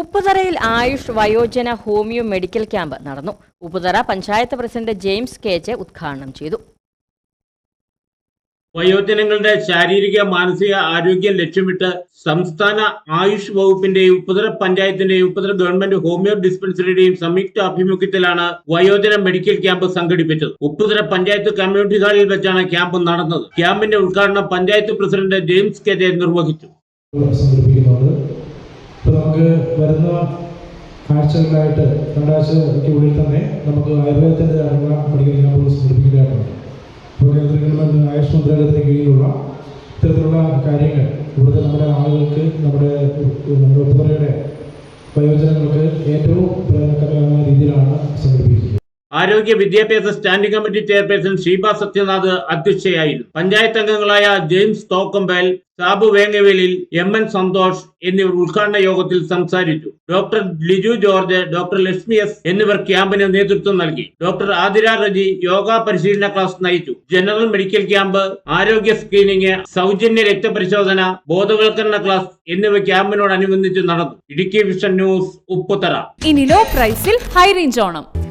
ഉപ്പുതറയിൽ ആയുഷ് വയോജന homeo medical camp നടന്നു. Upputhara panchayat president James K J ഉദ്ഘാടനം ചെയ്തു. വയോജനങ്ങളുടെ ശാരീരിക മാനസിക ആരോഗ്യം ലക്ഷ്യമിട്ട് സംസ്ഥാന ആയുഷ് വകുപ്പിന്റെയും ഉപ്പുതറ പഞ്ചായത്തിന്റെയും ഉപ്പുതറ ഗവൺമെന്റ് ഹോമിയോ ഡിസ്പെൻസറിയുടെയും സംയുക്ത ആഭിമുഖ്യത്തിലാണ് വയോജന മെഡിക്കൽ ക്യാമ്പ് സംഘടിപ്പിച്ചത്. ഉപ്പുതറ പഞ്ചായത്ത് കമ്മ്യൂണിറ്റി ഹാളിൽ വെച്ചാണ് ക്യാമ്പ് നടന്നത്. ക്യാമ്പിന്റെ ഉദ്ഘാടനം പഞ്ചായത്ത് പ്രസിഡന്റ് ജെയിംസ് കെ നിർവഹിച്ചു. വരുന്ന ആഴ്ചകളിലായിട്ട് രണ്ടാഴ്ചയ്ക്കുള്ളിൽ തന്നെ നമുക്ക് ആയുർവേദത്തിന്റെ അടങ്ങുന്ന മെഡിക്കൽ ക്യാമ്പുകൾ സംഘടിപ്പിക്കുകയായിട്ടുണ്ട് അപ്പോൾ കേന്ദ്ര ഗവൺമെന്റ് ആയുഷ് മന്ത്രാലയത്തിന് കീഴിലുള്ള ഇത്തരത്തിലുള്ള കാര്യങ്ങൾ ഇവിടുത്തെ നമ്മുടെ ആളുകൾക്ക് നമ്മുടെ നമ്മുടെ ഒത്തുപറയുടെ വയോജനങ്ങൾക്ക് ഏറ്റവും പ്രയോജനകരമായ രീതിയിലാണ് ആരോഗ്യ വിദ്യാഭ്യാസ standing committee chairperson Sheeba Sathyanath അധ്യക്ഷയായിരുന്നു. Panchayat അംഗങ്ങളായ James Thokkampal Sabu Vengavelil M N Santhosh എന്നിവർ ഉദ്ഘാടന യോഗത്തിൽ സംസാരിച്ചു. Doctor Liju George doctor Lakshmi S എന്നിവർ ക്യാമ്പിന് നേതൃത്വം നൽകി. ഡോക്ടർ ആതിര റജി യോഗ പരിശീലന ക്ലാസ് നയിച്ചു. ജനറൽ മെഡിക്കൽ ക്യാമ്പ് ആരോഗ്യ സ്ക്രീനിംഗ് സൗജന്യ രക്തപരിശോധന ബോധവൽക്കരണ ക്ലാസ് എന്നിവ ക്യാമ്പിനോടനുബന്ധിച്ച് നടന്നു. Idukki vision news Upputhara. ഇനി ലോ പ്രൈസിൽ ഹൈ റേഞ്ച് ഓണം.